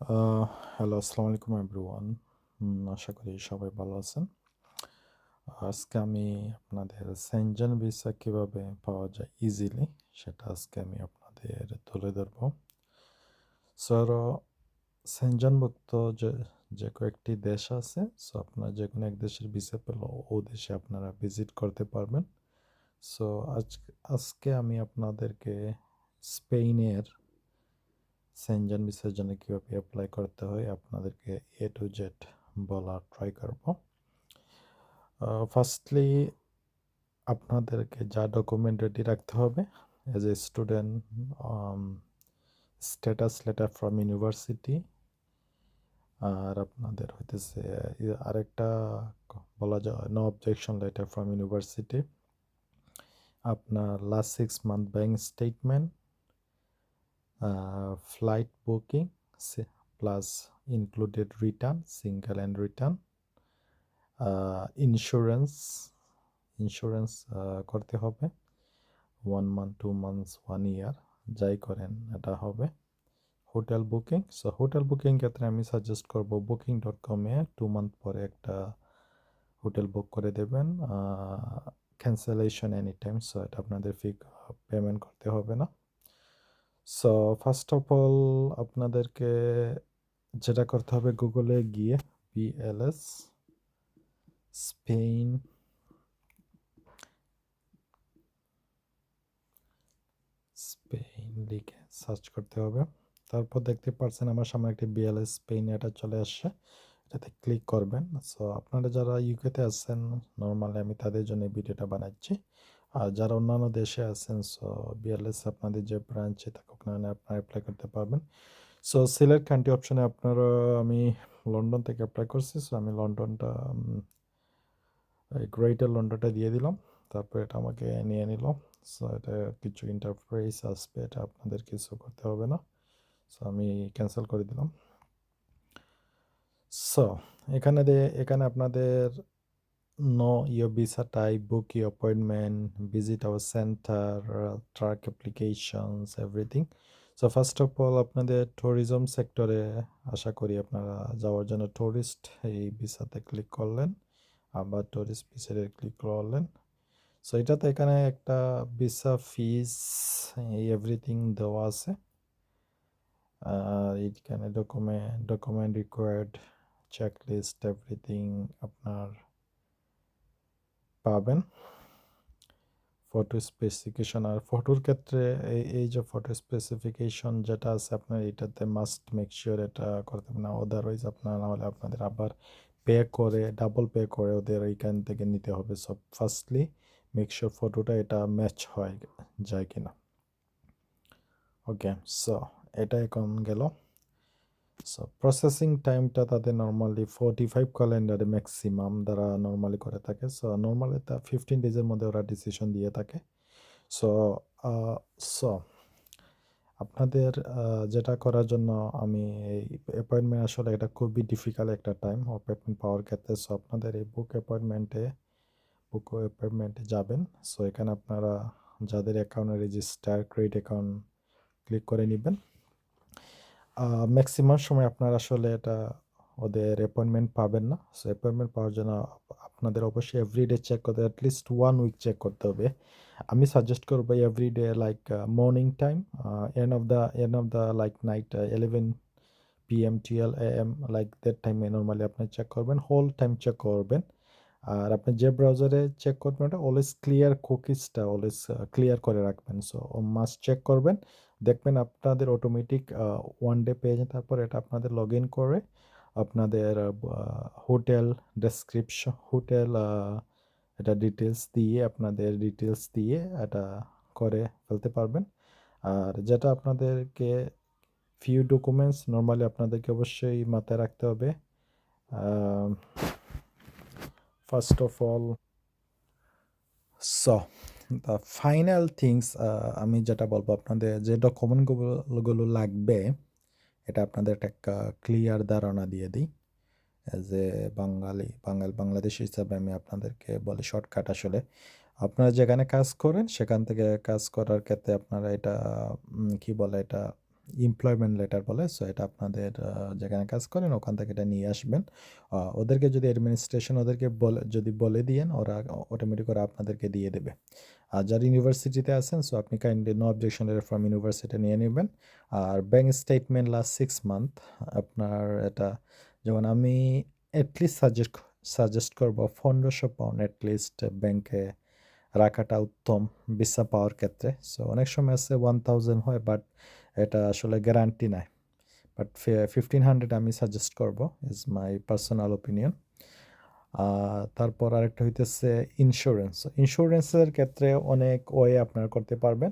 Hello আসসালামু আলাইকুম everyone আশা করি সবাই ভালো আছেন। আজকে আমি আপনাদের সেনজেন ভিসা কীভাবে পাওয়া যায় ইজিলি সেটা আজকে আমি আপনাদের তুলে ধরব। স্যার সেনজনভুক্ত যে যে কয়েকটি দেশ আছে সো আপনার যে কোনো এক দেশের ভিসা পেল ও দেশে আপনারা ভিজিট করতে পারবেন। সো আজ, আজকে আমি আপনাদেরকে স্পেনের সেনজেন ভিসার জন্য কীভাবে অ্যাপ্লাই করতে হয়, আপনাদেরকে এ টু জেড বলার ট্রাই করব। ফার্স্টলি আপনাদেরকে যা ডকুমেন্ট রেডি রাখতে হবে as a student status letter from university আর আপনাদের হইতেছে, আরেকটা বলা যায় no objection letter from university আপনার last six month bank statement uh, booking plus included return single and return uh, insurance করতে হবে। One month two months one year যাই করেন এটা হবে। Hotel booking so hotel booking ক্ষেত্রে আমি suggest করব বুকিং ডট কমে টু মান্থ পরে একটা হোটেল বুক করে দেবেন। ক্যান্সেলেশন এনি টাইম সো এটা আপনাদের ফি পেমেন্ট করতে হবে না। সো ফার্স্ট অফ অল আপনাদেরকে যেটা করতে হবে গুগলে গিয়ে পিএলএস স্পেন স্পেন লিখে সার্চ করতে হবে। তারপর দেখতে পাচ্ছেন আমার সামনে একটি বিএলএস স্পেন এটা চলে আসছে। এটাতে ক্লিক করবেন। সো আপনারা যারা ইউকেতে আছেন নর্মালি আমি তাদের জন্য ভিডিওটা বানাচ্ছি। আর যারা অন্যান্য দেশে আছেন সো বিএলএস আপনাদের যে ব্রাঞ্চে থাকুক না আপনারা অ্যাপ্লাই করতে পারবেন। সো সিলেক্ট কান্ট্রি অপশনে আপনারা, আমি লন্ডন থেকে অ্যাপ্লাই করছি। সো আমি লন্ডনটা গ্রেটার লন্ডনটা দিয়ে দিলাম। তারপর এটা আমাকে নিয়ে নিল। সো এটা কিছু ইন্টারফেস আসবে, এটা আপনাদের কিছু করতে হবে না। সো আমি ক্যান্সেল করে দিলাম। সো এখানে এখানে আপনাদের know your visa type, book your appointment, visit our center, uh, track applications, everything. So first of all আপনাদের ট্যুরিজম সেক্টরে আশা করি আপনারা যাওয়ার জন্য ট্যুরিস্ট এই ভিসাতে ক্লিক করলেন আবার ট্যুরিস্ট ভিসাতে ক্লিক করলেন সো এটাতে এখানে একটা ভিসা ফিস এই এভরিথিং দেওয়া আছে আর এইখানে document document required checklist everything আপনার পাবেন। ফটো স্পেসিফিকেশন আর ফটোর ক্ষেত্রে এই এই যে ফটো স্পেসিফিকেশন যেটা আছে আপনার এটাতে মাস্ট মেক শিওর এটা করতে হবে না। আদারওয়াইজ আপনার নাহলে আপনাদের আবার পে করে ডাবল পে করে ওদের এইখান থেকে নিতে হবে। সব ফার্স্টলি মেক শিওর ফটোটা এটা ম্যাচ হয়, যায় কিনা। ওকে সো এটা এখন গেল। সো প্রসেসিং টাইমটা তাদের নর্মালি ফোর্টি ফাইভ ক্যালেন্ডারে ম্যাক্সিমাম তারা নর্মালি করে থাকে। সো নর্মালি তা ফিফটিন ডেজের মধ্যে ওরা ডিসিশন দিয়ে থাকে। সো সো আপনাদের যেটা করার জন্য আমি এই অ্যাপয়েন্টমেন্ট আসলে এটা খুবই ডিফিকাল্ট একটা টাইম অ্যাপয়েন্টমেন্ট পাওয়ার ক্ষেত্রে। সো আপনাদের এই বুক অ্যাপয়েন্টমেন্টে বুক অ্যাপয়েন্টমেন্টে যাবেন। সো এখানে আপনারা যাদের অ্যাকাউন্টে রেজিস্টার ক্রেডিট অ্যাকাউন্ট ক্লিক করে নেবেন। ম্যাক্সিমাম সময় আপনার আসলে এটা ওদের অ্যাপয়েন্টমেন্ট পাবেন না। সো অ্যাপয়েন্টমেন্ট পাওয়ার জন্য আপনাদের অবশ্যই এভরিডে চেক করতে at least one week check করতে হবে। আমি সাজেস্ট করব everyday like morning time end of the end of the like night eleven P M twelve A M like that টাইমে নর্মালি আপনি চেক করবেন হোল টাইম চেক করবেন। আর আপনি যে ব্রাউজারে চেক করবেন, ওটা অলওয়েজ ক্লিয়ার কুকিজটা অলওয়েজ ক্লিয়ার করে রাখবেন। সো মাস্ট চেক করবেন। দেখবেন আপনাদের অটোমেটিক ওয়ান ডে পেয়ে তারপর এটা আপনাদের লগ ইন করে আপনাদের হোটেল ডেসক্রিপশন হোটেল এটা ডিটেলস দিয়ে, আপনাদের ডিটেলস দিয়ে এটা করে ফেলতে পারবেন। আর যেটা আপনাদেরকে ফিউ ডকুমেন্টস নর্মালি আপনাদেরকে অবশ্যই মাথায় রাখতে হবে। ফার্স্ট অফ অল স দ্য ফাইনাল থিংস আমি যেটা বলব আপনাদের, যে ডকুমেন্টগুলো লাগবে, এটা আপনাদের একটা ক্লিয়ার ধারণা দিয়ে দিই। এ বাঙালি, বাঙাল বাংলাদেশ হিসাবে আমি আপনাদেরকে বলি শর্টকাট আসলে। আপনারা যেখানে কাজ করেন, সেখান থেকে কাজ করার ক্ষেত্রে আপনারা এটা কি বলে এটা এমপ্লয়মেন্ট লেটার বলে সো এটা আপনাদের যেখানে কাজ করেন ওখান থেকে এটা নিয়ে আসবেন। ওদেরকে যদি অ্যাডমিনিস্ট্রেশন ওদেরকে বলে, যদি বলে দিয়েন, ওরা অটোমেটিক ওরা আপনাদেরকে দিয়ে দেবে। আর যারা ইউনিভার্সিটিতে আছেন সো আপনি kindly no objection letter from university নিয়ে নেবেন। আর bank statement last six month আপনার এটা, যেমন আমি অ্যাটলিস্ট সাজেস্ট সাজেস্ট করব পনেরোশো পাউন্ড অ্যাটলিস্ট ব্যাংকে রাখাটা উত্তম ভিসা পাওয়ার ক্ষেত্রে। সো অনেক সময় আছে ওয়ান থাউজেন্ড হয় বাট এটা আসলে গ্যারান্টি নাই। বাট ফিফটিন হান্ড্রেড আমি সাজেস্ট করব ইজ মাই পার্সোনাল ওপিনিয়ন তারপর আরেকটা হইতেছে ইন্স্যুরেন্স ইন্স্যুরেন্সের ক্ষেত্রে অনেক ওয়ে আপনারা করতে পারবেন।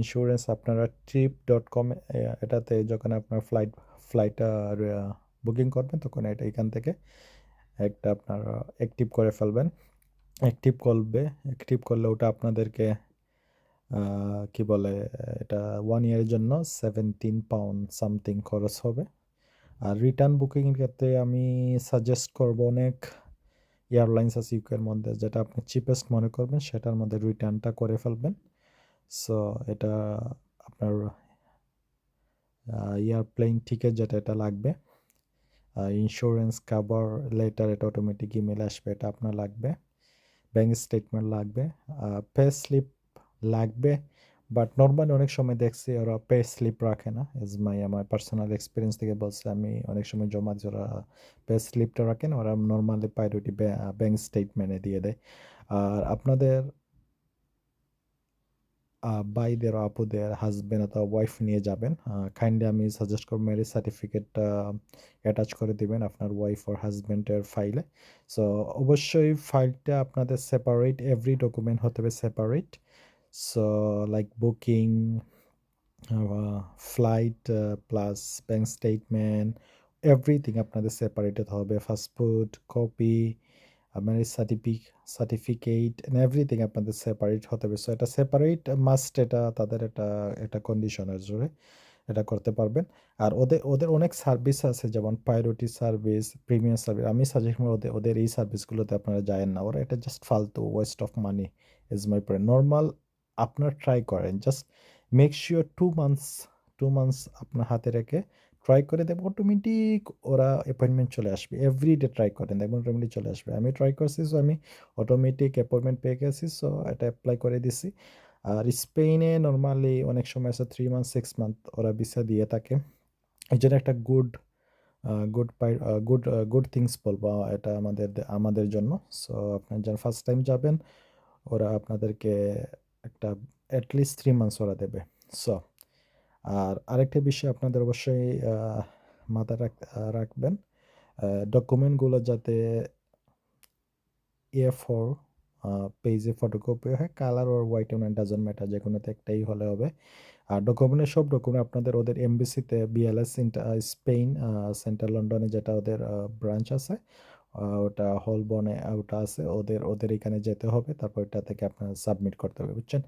ইন্স্যুরেন্স আপনারা ট্রিপ ডট কম এটাতে যখন আপনার ফ্লাইট ফ্লাইট বুকিং করবেন, তখন এটা এখান থেকে একটা আপনারা অ্যাক্টিভ করে ফেলবেন। অ্যাক্টিভ করবে অ্যাক্টিভ করলে ওটা আপনাদেরকে কি বলে, এটা ওয়ান ইয়ারের জন্য সেভেন্টিন পাউন্ড সামথিং খরচ হবে। আর রিটার্ন বুকিংয়ের ক্ষেত্রে আমি সাজেস্ট করব অনেক এয়ারলাইন্স আছে ইউকের মধ্যে, যেটা আপনি চিপেস্ট মনে করবেন, সেটার মধ্যে রিটার্নটা করে ফেলবেন। সো এটা আপনার এয়ারপ্লেন টিকিট যেটা, এটা লাগবে। ইন্স্যুরেন্স কাভার লেটার এটা অটোমেটিক ইমেল আসবে, এটা আপনার লাগবে। ব্যাঙ্ক স্টেটমেন্ট লাগবে। পে স্লিপ লাগবে বাট নর্মালি অনেক সময় দেখছি ওরা পে স্লিপ রাখে না এজ মাই আমার পার্সোনাল এক্সপিরিয়েন্স থেকে বলছে আমি অনেক সময় জমা দিই ওরা পে স্লিপটা রাখেন ওরা নর্মালি প্রায়োরিটি ব্যাঙ্ক স্টেটমেন্টে দিয়ে দেয়। আর আপনাদের বাইদের আপুদের হাজব্যান্ড অথবা ওয়াইফ নিয়ে যাবেন কাইন্ডলি আমি সাজেস্ট করব ম্যারেজ সার্টিফিকেটটা অ্যাটাচ করে দিবেন আপনার ওয়াইফ ওর হাজবেন্ডের ফাইলে সো অবশ্যই ফাইলটা আপনাদের সেপারেট এভরি ডকুমেন্ট হতে হবে separate so like booking flight plus bank statement everything আপনাদের সেপারেটেড হবে. Fast food copy marriage certificate certificate and everything আপনাদের সেপারেট হতে হবে। সো এটা সেপারেট মাস্ট এটা তাদের এটা একটা কন্ডিশনের জোরে এটা করতে পারবেন। আর ওদের ওদের অনেক সার্ভিস আছে, যেমন প্রায়োরিটি সার্ভিস প্রিমিয়াম সার্ভিস আমি সাজেস্ট করি ওদের ওদের এই সার্ভিসগুলোতে আপনারা যায়েন না। ওরা এটা জাস্ট ফালতু waste of money is my point normal আপনার ট্রাই করেন। Just make sure two months two months আপনার হাতে রেখে ট্রাই করে দেখব অটোমেটিক ওরা অ্যাপয়েন্টমেন্ট চলে আসবে। এভরি ডে ট্রাই করেন, দেখবেন অটোমেটিক চলে আসবে। আমি ট্রাই করছি সো আমি অটোমেটিক অ্যাপয়েন্টমেন্ট পেয়ে গেছি সো এটা অ্যাপ্লাই করে দিছি। আর স্পেনে নর্মালি অনেক সময় আছে থ্রি মান্থ সিক্স মান্থ ওরা ভিসা দিয়ে থাকে। এই জন্য একটা গুড গুড পাই গুড গুড থিংস বলব এটা আমাদের আমাদের জন্য। সো আপনার যখন ফার্স্ট টাইম যাবেন, ওরা আপনাদেরকে একটা অ্যাটলিস্ট থ্রি মান্থস ওরা দেবে। সো আর আরেকটা বিষয় আপনাদের অবশ্যই মাথায় রাখ, রাখবেন ডকুমেন্টগুলো যাতে এ ফোর পেজে ফটোকপি হয় colour or white and doesn't matter যে কোনোতে একটাই হলে হবে। আর ডকুমেন্টের সব ডকুমেন্ট আপনাদের ওদের এমবিসিতে বিএলএস স্পেন সেন্ট্রাল লন্ডনে যেটা ওদের ব্রাঞ্চ আছে ওটা হলবনে ওটা আছে, ওদের ওদের এখানে যেতে হবে, তারপর এটা থেকে আপনার সাবমিট করতে হবে, বুঝছেন?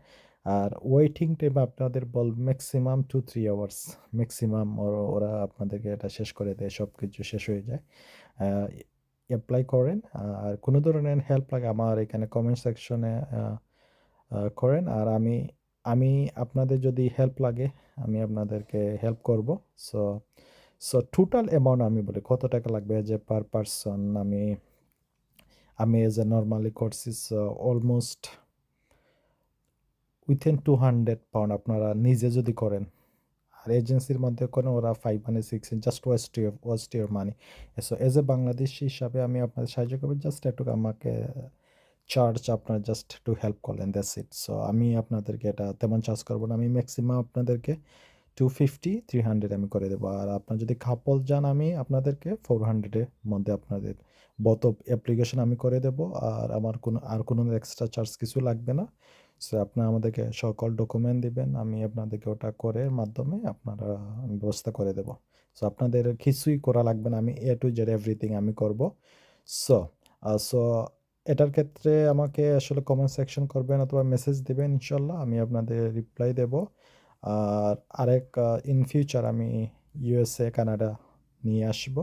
আর ওয়েটিং টাইম আপনাদের বল maximum two three hours maximum ওরা আপনাদেরকে এটা শেষ করে দেয় সব কিছু শেষ হয়ে যায়। অ্যাপ্লাই করেন, আর কোনো ধরনের হেল্প লাগে আমার এখানে কমেন্ট সেকশনে করেন, আর আমি আমি আপনাদের যদি হেল্প লাগে, আমি আপনাদেরকে হেল্প করব। সো সো টোটাল অ্যামাউন্ট আমি বলি, কত টাকা লাগবে যে পার পারসন আমি আমি এজ এ নর্মালি করছি almost within two hundred pound আপনারা নিজে যদি করেন। আর এজেন্সির মধ্যে করেন, ওরা ফাইভ মানে six just waste your waste your money so as a Bangladeshi হিসাবে আমি আপনাদের সাহায্য করব জাস্ট একটু আমাকে চার্জ আপনার জাস্ট একটু হেল্প করলেন দ্যাটস ইট সো আমি আপনাদেরকে এটা তেমন চার্জ করব না, আমি ম্যাক্সিমাম আপনাদেরকে টু ফিফটি থ্রি হান্ড্রেড আমি করে দেবো। আর আপনার যদি কাপল যান আমি আপনাদেরকে ফোর হান্ড্রেডের মধ্যে আপনাদের বত অ্যাপ্লিকেশন আমি করে দেবো। আর আমার কোনো, আর কোনো এক্সট্রা চার্জ কিছু লাগবে না। সো আপনারা আমাদেরকে সকল ডকুমেন্ট দিবেন, আমি আপনাদেরকে ওটা করে মাধ্যমে আপনারা আমি ব্যবস্থা করে দেব। সো আপনাদের কিছুই করা লাগবে না, আমি এ টু জেড এভরিথিং আমি করব। সো সো এটার ক্ষেত্রে আমাকে আসলে কমেন্ট সেকশন করবেন অথবা মেসেজ দিবেন, ইনশাল্লাহ। আমি আপনাদের রিপ্লাই দেব। আর আরেক ইন ফিউচার আমি ইউএসএ কানাডা নিয়ে আসব।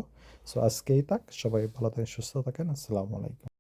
সো আজকেই থাক, সবাই ভালো থাকেন, সুস্থ থাকেন, আসসালামু আলাইকুম।